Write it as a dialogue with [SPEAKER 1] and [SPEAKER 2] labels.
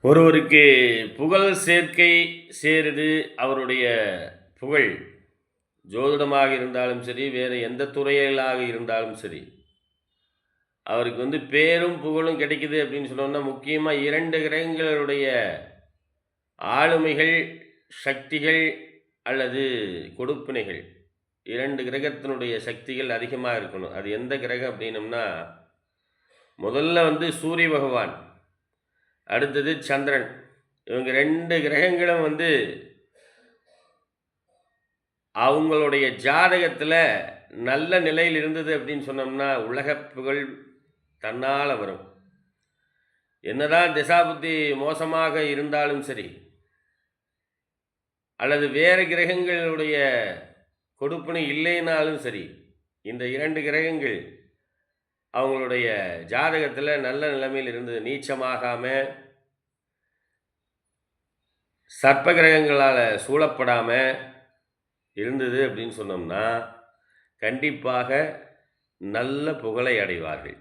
[SPEAKER 1] ஒருவருக்கு புகழ் சேர்க்கை சேருது அவருடைய புகழ் ஜோதிடமாக இருந்தாலும் சரி வேறு எந்த துறையிலாக இருந்தாலும் சரி அவருக்கு வந்து பேரும் புகழும் கிடைக்குது அப்படின்னு சொன்னோம்னா முக்கியமாக இரண்டு கிரகங்களுடைய ஆளுமைகள் சக்திகள் அல்லது கொடுப்பினைகள். இரண்டு கிரகத்தினுடைய சக்திகள் அதிகமாக இருக்கணும். அது எந்த கிரகம் அப்படின்னம்னா முதல்ல வந்து சூரிய பகவான். அடுத்தது சந்திரன். இவங்க ரெண்டு கிரகங்களும் வந்து அவங்களுடைய ஜாதகத்தில் நல்ல நிலையில் இருந்தது அப்படின்னு சொன்னோம்னா உலக புகழ் தன்னால் வரும். என்னதான் திசாபுத்தி மோசமாக இருந்தாலும் சரி அல்லது வேறு கிரகங்களுடைய கொடுப்பினை இல்லைனாலும் சரி இந்த இரண்டு கிரகங்கள் அவங்களுடைய ஜாதகத்தில் நல்ல நிலைமையில் இருந்தது. நீச்சமாகாமல் சர்ப்ப கிரகங்களால் சூழப்படாமல் இருந்தது அப்படின்னு சொன்னோம்னா கண்டிப்பாக நல்ல புகழை அடைவார்கள்.